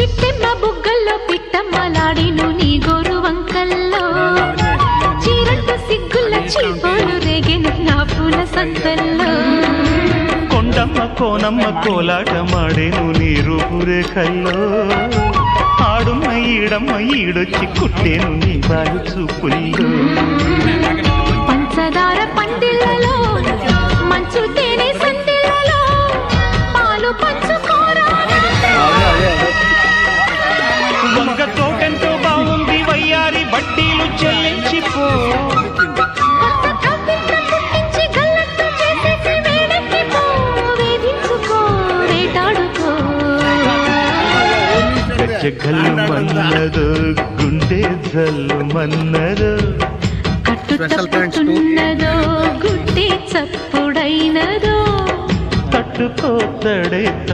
చిట్టెమ్మ బుగ్గల్లో పిట్టమ్మలాడిను నీ గోరు వంకల్లో. చీరట్టు సిగ్గుల చీపాలు రేగెను నా పూల సంతల్లో. కొండమ్మ కోనమ్మ కోలాట మాడేను నీ రూపురేఖల్లో. ఆడుమ్మ ఈడమ్మ ఈడొచ్చి కుట్టేను నీ బాలు చూపుల్లో పంచదార వేటాడుకో గజ్జగల్లు మన్నదో గుండె జల్లు మన్నదో. కట్టు Special thanks to- తప్పుతున్నదో గుడ్డి చప్పుడైనదో. తట్టుకోతడే